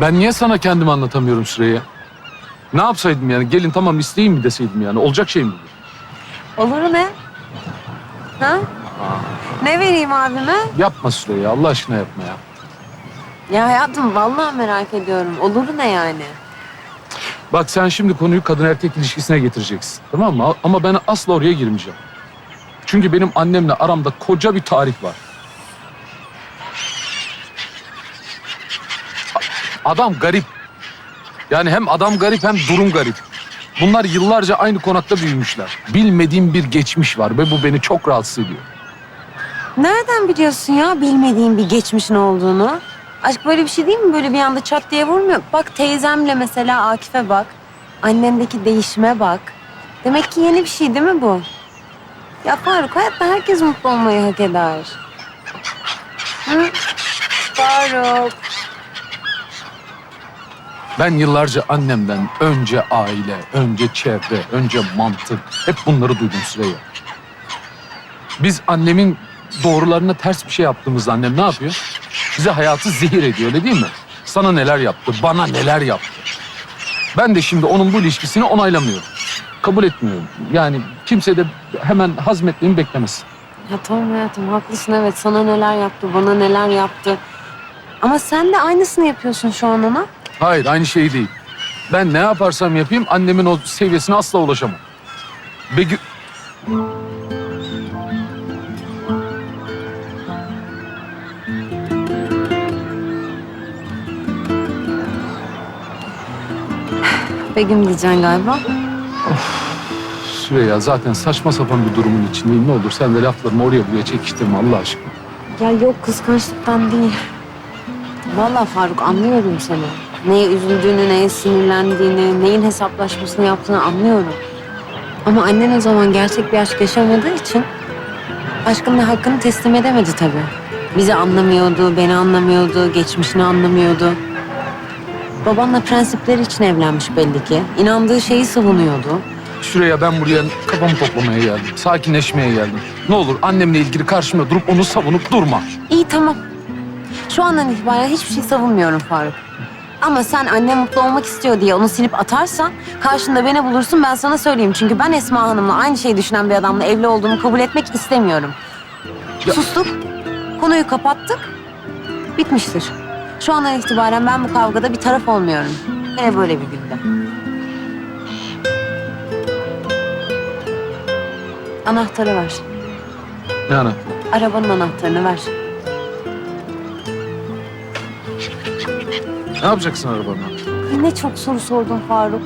Ben niye sana kendimi anlatamıyorum Süreyya? Ne yapsaydım yani? Gelin tamam isteyeyim mi deseydim yani? Olacak şey mi? bu? Olur ne? Ha? Ne vereyim abime? Yapma Süreyya. Allah aşkına yapma ya. Ya hayatım vallahi merak ediyorum. Olur ne yani? Bak sen şimdi konuyu kadın erkek ilişkisine getireceksin. Tamam mı? Ama ben asla oraya girmeyeceğim. Çünkü benim annemle aramda koca bir tarih var. Adam garip. Yani hem adam garip hem durum garip. Bunlar yıllarca aynı konakta büyümüşler. Bilmediğim bir geçmiş var ve bu beni çok rahatsız ediyor. Nereden biliyorsun ya bilmediğin bir geçmişin olduğunu? Aşk böyle bir şey değil mi? Böyle bir anda çat diye vurmuyor. Bak teyzemle mesela Akif'e bak. Annendeki değişime bak. Demek ki yeni bir şey değil mi bu? Ya Faruk hayatta herkes mutlu olmayı hak eder. Hı? Faruk. Ben yıllarca annemden önce aile, önce çevre, önce mantık hep bunları duydum Süreyya. Biz annemin doğrularına ters bir şey yaptığımızda annem ne yapıyor? Bize hayatı zehir ediyor öyle değil mi? Sana neler yaptı, bana neler yaptı. Ben de şimdi onun bu ilişkisini onaylamıyorum. Kabul etmiyorum. Yani kimse de hemen hazmetmemi beklemesin. Ya tamam hayatım haklısın evet sana neler yaptı bana neler yaptı. Ama sen de aynısını yapıyorsun şu an ona. Hayır aynı şey değil. Ben ne yaparsam yapayım annemin o seviyesine asla ulaşamam. Begü... Begüm diyeceksin galiba. Süreyya zaten saçma sapan bir durumun içindeyim. Ne olur sen de laflarımı oraya buraya çekiştirme Allah aşkına. Ya yok kıskançlıktan değil. Vallahi Faruk anlıyorum seni. Neye üzüldüğünü, neye sinirlendiğini, neyin hesaplaşmasını yaptığını anlıyorum. Ama annen o zaman gerçek bir aşk yaşamadığı için aşkın da hakkını teslim edemedi tabii. Bizi anlamıyordu, beni anlamıyordu, geçmişini anlamıyordu. Babanla prensipleri için evlenmiş belli ki. İnandığı şeyi savunuyordu. Süreyya ben buraya kafamı toplamaya geldim. Sakinleşmeye geldim. Ne olur annemle ilgili karşımda durup onu savunup durma. İyi tamam. Şu andan itibaren hiçbir şey savunmuyorum Faruk. Ama sen annem mutlu olmak istiyor diye onu silip atarsan karşında beni bulursun ben sana söyleyeyim. Çünkü ben Esma Hanım'la aynı şeyi düşünen bir adamla evli olduğumu kabul etmek istemiyorum. Ya- Sustuk. Konuyu kapattık. Bitmiştir. Şu andan itibaren ben bu kavgada bir taraf olmuyorum. Hele böyle bir günde. Anahtarı ver. Ne ana? Arabanın anahtarını ver. Ne yapacaksın arabanla? Ne çok soru sordun Faruk.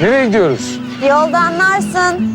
Nereye gidiyoruz? Yolda anlarsın.